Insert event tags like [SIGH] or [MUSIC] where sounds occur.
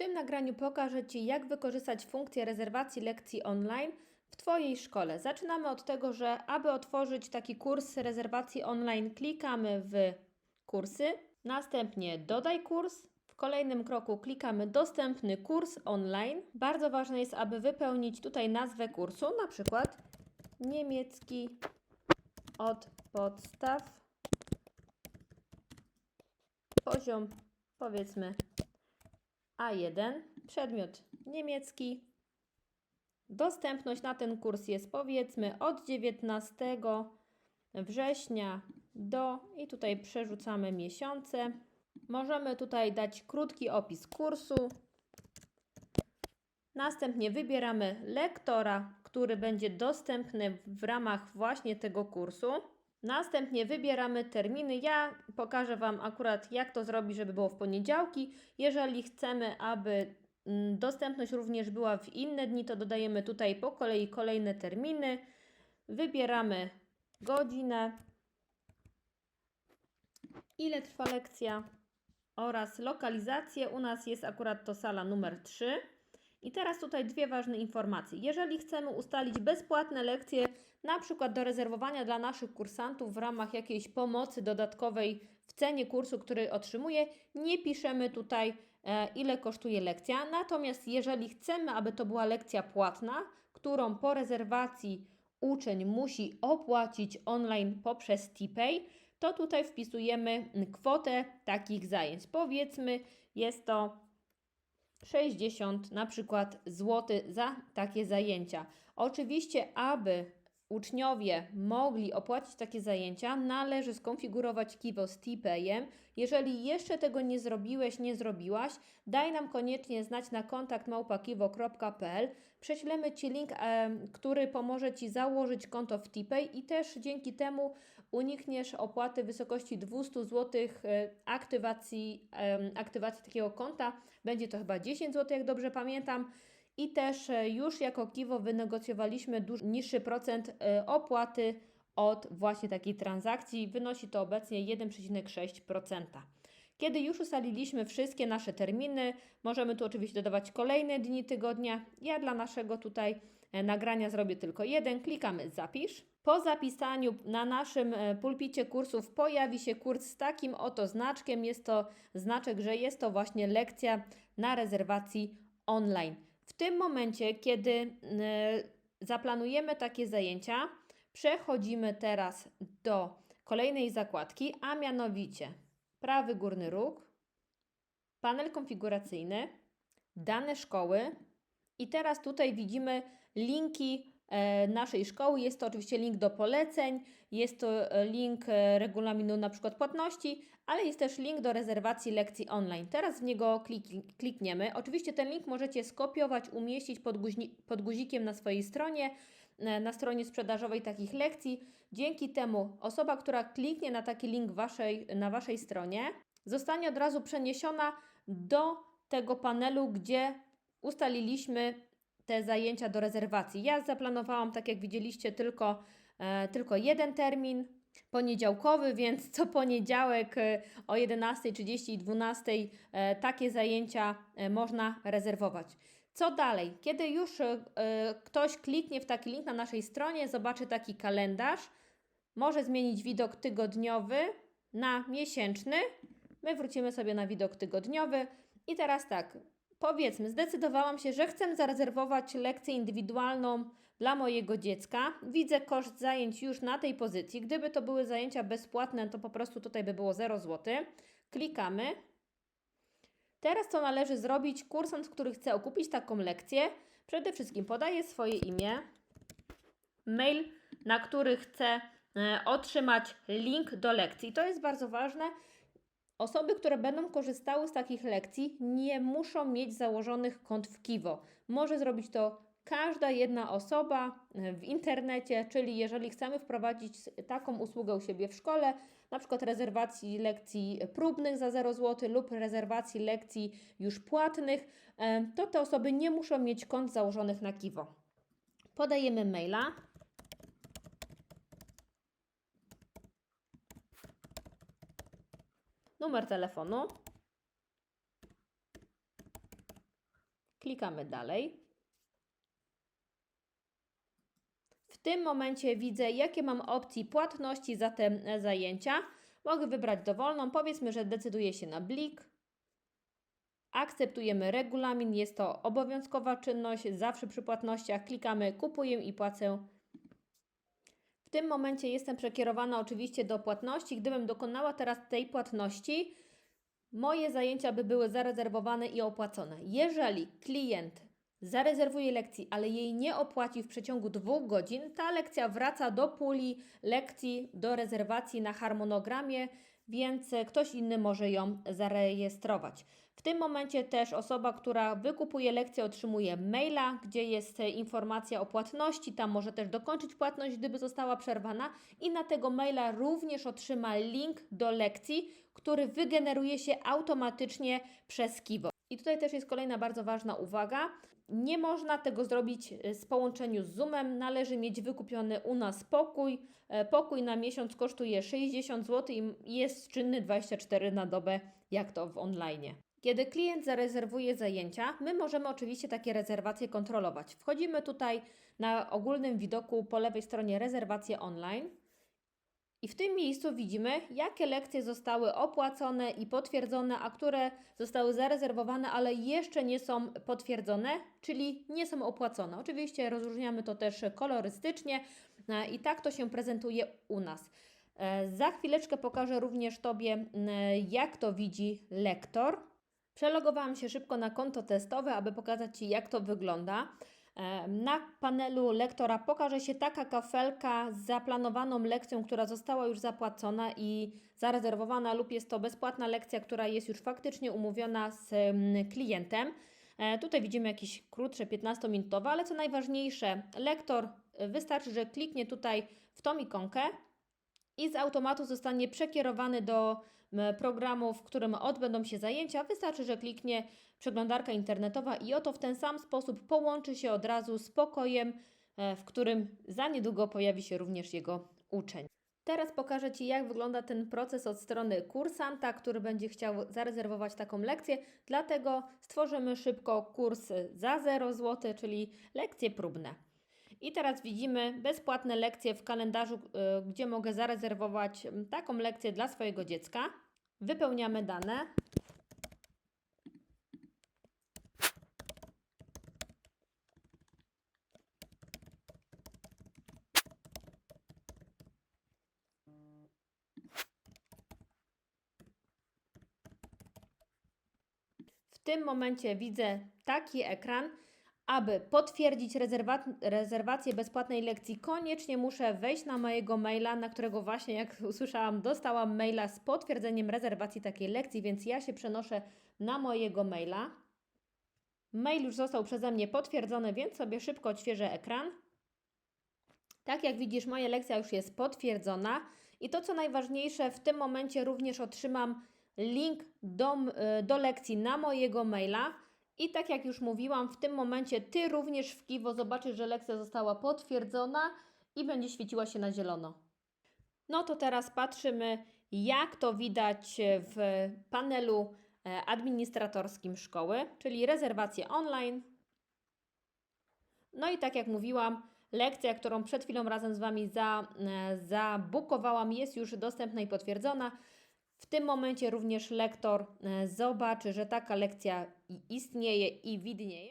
tym nagraniu pokażę Ci, jak wykorzystać funkcję rezerwacji lekcji online w Twojej szkole. Zaczynamy od tego, że aby otworzyć taki kurs rezerwacji online, klikamy w kursy, następnie dodaj kurs. W kolejnym kroku klikamy dostępny kurs online. Bardzo ważne jest, aby wypełnić tutaj nazwę kursu, na przykład niemiecki od podstaw, poziom powiedzmy A1, przedmiot niemiecki. Dostępność na ten kurs jest powiedzmy od 19 września do i tutaj przerzucamy miesiące. Możemy tutaj dać krótki opis kursu. Następnie wybieramy lektora, który będzie dostępny w ramach właśnie tego kursu. Następnie wybieramy terminy. Ja pokażę Wam akurat, jak to zrobić, żeby było w poniedziałki. Jeżeli chcemy, aby mm, dostępność również była w inne dni, to dodajemy tutaj po kolei kolejne terminy. Wybieramy godzinę, ile trwa lekcja oraz lokalizację. U nas jest akurat to sala numer 3. I teraz tutaj dwie ważne informacje. Jeżeli chcemy ustalić bezpłatne lekcje, na przykład do rezerwowania dla naszych kursantów w ramach jakiejś pomocy dodatkowej w cenie kursu, który otrzymuje, nie piszemy tutaj e, ile kosztuje lekcja. Natomiast jeżeli chcemy, aby to była lekcja płatna, którą po rezerwacji uczeń musi opłacić online poprzez TPay, to tutaj wpisujemy kwotę takich zajęć. Powiedzmy, jest to 60 na przykład złoty za takie zajęcia. Oczywiście, aby uczniowie mogli opłacić takie zajęcia, należy skonfigurować Kivo z TPayem. Jeżeli jeszcze tego nie zrobiłeś, nie zrobiłaś, daj nam koniecznie znać na kontakt małpakiwo.pl. Prześlemy Ci link, który pomoże Ci założyć konto w TPay i też dzięki temu unikniesz opłaty w wysokości 200 zł e, aktywacji, aktywacji takiego konta. Będzie to chyba 10 zł, jak dobrze pamiętam. I też e, już jako Kiwo wynegocjowaliśmy dużo niższy procent e, opłaty od właśnie takiej transakcji. Wynosi to obecnie 1,6%. Kiedy już ustaliliśmy wszystkie nasze terminy, możemy tu oczywiście dodawać kolejne dni tygodnia. Ja dla naszego tutaj e, nagrania zrobię tylko jeden. Klikamy zapisz. Po zapisaniu na naszym pulpicie kursów pojawi się kurs z takim oto znaczkiem. Jest to znaczek, że jest to właśnie lekcja na rezerwacji online. W tym momencie, kiedy zaplanujemy takie zajęcia, przechodzimy teraz do kolejnej zakładki, a mianowicie prawy górny róg, panel konfiguracyjny, dane szkoły i teraz tutaj widzimy linki E, naszej szkoły. Jest to oczywiście link do poleceń, jest to e, link e, regulaminu na przykład płatności, ale jest też link do rezerwacji lekcji online. Teraz w niego klik, klikniemy. Oczywiście ten link możecie skopiować, umieścić pod, guźni, pod guzikiem na swojej stronie, na stronie sprzedażowej takich lekcji. Dzięki temu osoba, która kliknie na taki link waszej, na Waszej stronie, zostanie od razu przeniesiona do tego panelu, gdzie ustaliliśmy te zajęcia do rezerwacji. Ja zaplanowałam, tak jak widzieliście, tylko, e, tylko jeden termin poniedziałkowy, [LAUGHS] więc co poniedziałek e, o 11.30 i 12.00 e, takie zajęcia e, można rezerwować. Co dalej? Kiedy już e, ktoś kliknie w taki link na naszej stronie, zobaczy taki kalendarz, może zmienić widok tygodniowy na miesięczny. My wrócimy sobie na widok tygodniowy. I teraz tak, Powiedzmy, zdecydowałam się, że chcę zarezerwować lekcję indywidualną dla mojego dziecka. Widzę koszt zajęć już na tej pozycji. Gdyby to były zajęcia bezpłatne, to po prostu tutaj by było 0 zł. Klikamy. Teraz co należy zrobić? Kursant, który chce okupić taką lekcję, przede wszystkim podaje swoje imię, mail, na który chce otrzymać link do lekcji. To jest bardzo ważne. Osoby, które będą korzystały z takich lekcji, nie muszą mieć założonych kont w Kiwo. Może zrobić to każda jedna osoba e, w internecie, czyli jeżeli chcemy wprowadzić taką usługę u siebie w szkole, na przykład rezerwacji lekcji próbnych za 0 zł lub rezerwacji lekcji już płatnych, e, to te osoby nie muszą mieć kont założonych na Kiwo. Podajemy maila numer telefonu. Klikamy dalej. W tym momencie widzę, jakie mam opcji płatności za te e, zajęcia. Mogę wybrać dowolną. Powiedzmy, że decyduję się na blik. Akceptujemy regulamin. Jest to obowiązkowa czynność. Zawsze przy płatnościach klikamy kupuję i płacę. W tym momencie jestem przekierowana oczywiście do płatności. Gdybym dokonała teraz tej płatności, moje zajęcia by były zarezerwowane i opłacone. Jeżeli klient zarezerwuje lekcji, ale jej nie opłaci w przeciągu dwóch godzin, ta lekcja wraca do puli lekcji do rezerwacji na harmonogramie, więc ktoś inny może ją zarejestrować. W tym momencie też osoba, która wykupuje lekcję, otrzymuje maila, gdzie jest informacja o płatności. Tam może też dokończyć płatność, gdyby została przerwana, i na tego maila również otrzyma link do lekcji, który wygeneruje się automatycznie przez Kiwo. I tutaj też jest kolejna bardzo ważna uwaga. Nie można tego zrobić z połączeniu z Zoomem. Należy mieć wykupiony u nas pokój. E, Pokój na miesiąc kosztuje 60 zł i jest czynny 24 na dobę, jak to w online. Kiedy klient zarezerwuje zajęcia, my możemy oczywiście takie rezerwacje kontrolować. Wchodzimy tutaj na ogólnym widoku po lewej stronie rezerwacje online. I w tym miejscu widzimy, jakie lekcje zostały opłacone i potwierdzone, a które zostały zarezerwowane, ale jeszcze nie są potwierdzone, czyli nie są opłacone. Oczywiście rozróżniamy to też kolorystycznie e, i tak to się prezentuje u nas. E, Za chwileczkę pokażę również Tobie, m, jak to widzi lektor. Przelogowałam się szybko na konto testowe, aby pokazać Ci, jak to wygląda. Na panelu lektora pokaże się taka kafelka z zaplanowaną lekcją, która została już zapłacona i zarezerwowana, lub jest to bezpłatna lekcja, która jest już faktycznie umówiona z klientem. E, Tutaj widzimy jakieś krótsze, 15-minutowe, ale co najważniejsze, lektor e, wystarczy, że kliknie tutaj w tą ikonkę i z automatu zostanie przekierowany do programu, w którym odbędą się zajęcia. Wystarczy, że kliknie przeglądarka internetowa i oto w ten sam sposób połączy się od razu z pokojem, e, w którym za niedługo pojawi się również jego uczeń. Teraz pokażę Ci, jak wygląda ten proces od strony kursanta, który będzie chciał zarezerwować taką lekcję. Dlatego stworzymy szybko kurs za 0 zł, czyli lekcje próbne. I teraz widzimy bezpłatne lekcje w kalendarzu, y, gdzie mogę zarezerwować taką lekcję dla swojego dziecka. Wypełniamy dane. W tym momencie widzę taki ekran. Aby potwierdzić rezerwa- rezerwację bezpłatnej lekcji, koniecznie muszę wejść na mojego maila, na którego właśnie, jak [LAUGHS] usłyszałam, dostałam maila z potwierdzeniem rezerwacji takiej lekcji, więc ja się przenoszę na mojego maila. Mail już został przeze mnie potwierdzony, więc sobie szybko odświeżę ekran. Tak jak widzisz, moja lekcja już jest potwierdzona i to co najważniejsze, w tym momencie również otrzymam link do, y, do lekcji na mojego maila. I tak jak już mówiłam, w tym momencie Ty również w Kiwo zobaczysz, że lekcja została potwierdzona i będzie świeciła się na zielono. No to teraz patrzymy, jak to widać w panelu e, administratorskim szkoły, czyli rezerwacje online. No i tak jak mówiłam, lekcja, którą przed chwilą razem z Wami e, zabukowałam, jest już dostępna i potwierdzona. W tym momencie również lektor e, zobaczy, że taka lekcja istnieje i widnieje.